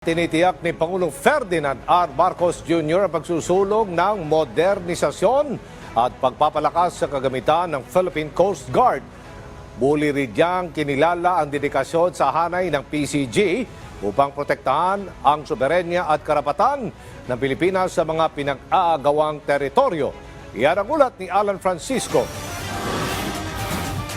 Tinitiyak ni Pangulong Ferdinand R. Marcos Jr. ang pagsusulong ng modernisasyon at pagpapalakas sa kagamitan ng Philippine Coast Guard. Muli rin kinilala ang dedikasyon sa hanay ng PCG upang protektahan ang soberenya at karapatan ng Pilipinas sa mga pinag-aagawang teritoryo. Yan ang ulat ni Alan Francisco.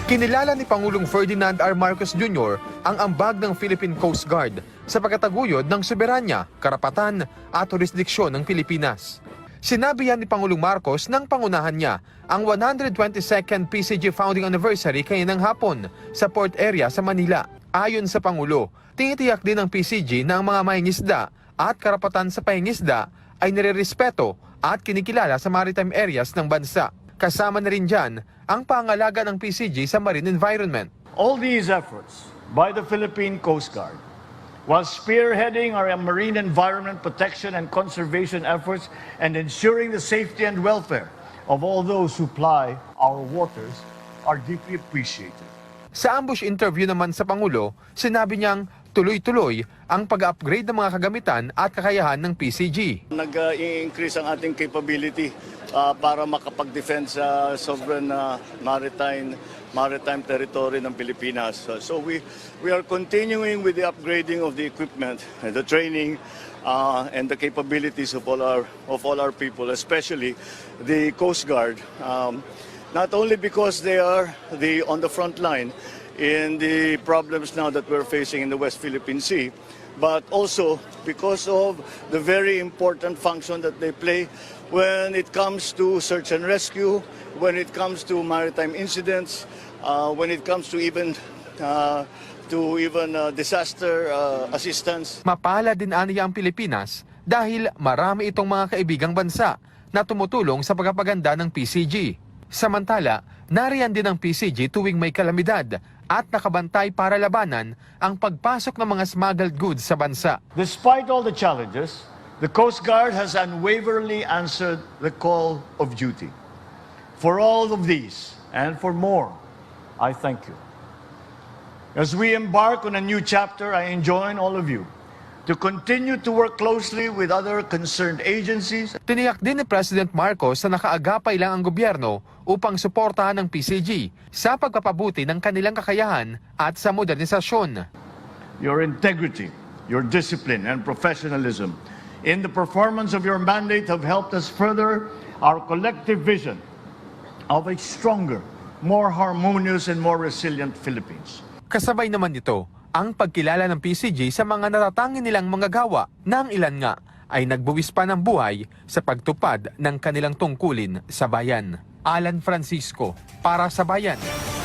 Kinilala ni Pangulong Ferdinand R. Marcos Jr. ang ambag ng Philippine Coast Guard sa pagkataguyod ng soberanya, karapatan at jurisdiksyon ng Pilipinas. Sinabi yan ni Pangulong Marcos nang pangunahan niya ang 122nd PCG founding anniversary kaninang hapon sa port area sa Manila. Ayon sa Pangulo, tinitiyak din ng PCG na ang mga mahingisda at karapatan sa pahingisda ay nirerespeto at kinikilala sa maritime areas ng bansa. Kasama na rin dyan ang pangalaga ng PCG sa marine environment. All these efforts by the Philippine Coast Guard, while spearheading our marine environment protection and conservation efforts and ensuring the safety and welfare of all those who ply our waters, are deeply appreciated. Sa ambush interview naman sa Pangulo, sinabi niyang tuloy-tuloy ang pag-upgrade ng mga kagamitan at kakayahan ng PCG. Nag-increase ang ating capability uh, para makapag-defend sa sovereign uh, maritime maritime territory ng Pilipinas. So we we are continuing with the upgrading of the equipment, and the training uh, and the capabilities of all our of all our people, especially the Coast Guard. Um, not only because they are the on the front line in the problems now that we're facing in the West Philippine Sea, but also because of the very important function that they play when it comes to search and rescue, when it comes to maritime incidents, uh, when it comes to even uh, to even uh, disaster uh, assistance. Mapala din aniya ang Pilipinas dahil marami itong mga kaibigang bansa na tumutulong sa pagpapaganda ng PCG. Samantala, nariyan din ang PCG tuwing may kalamidad at nakabantay para labanan ang pagpasok ng mga smuggled goods sa bansa. Despite all the challenges, the Coast Guard has unwaveringly answered the call of duty. For all of these and for more, I thank you. As we embark on a new chapter, I enjoin all of you to continue to work closely with other concerned agencies Tiniyak din ni President Marcos na nakaagapay lang ang gobyerno upang suportahan ng PCG sa pagpapabuti ng kanilang kakayahan at sa modernisasyon. your integrity, your discipline, and professionalism in the performance of your mandate have helped us further our collective vision of a stronger, more harmonious, and more resilient Philippines. Kasabay naman nito ang pagkilala ng PCG sa mga natatangin nilang mga gawa na ilan nga ay nagbuwis pa ng buhay sa pagtupad ng kanilang tungkulin sa bayan. Alan Francisco, para sa bayan.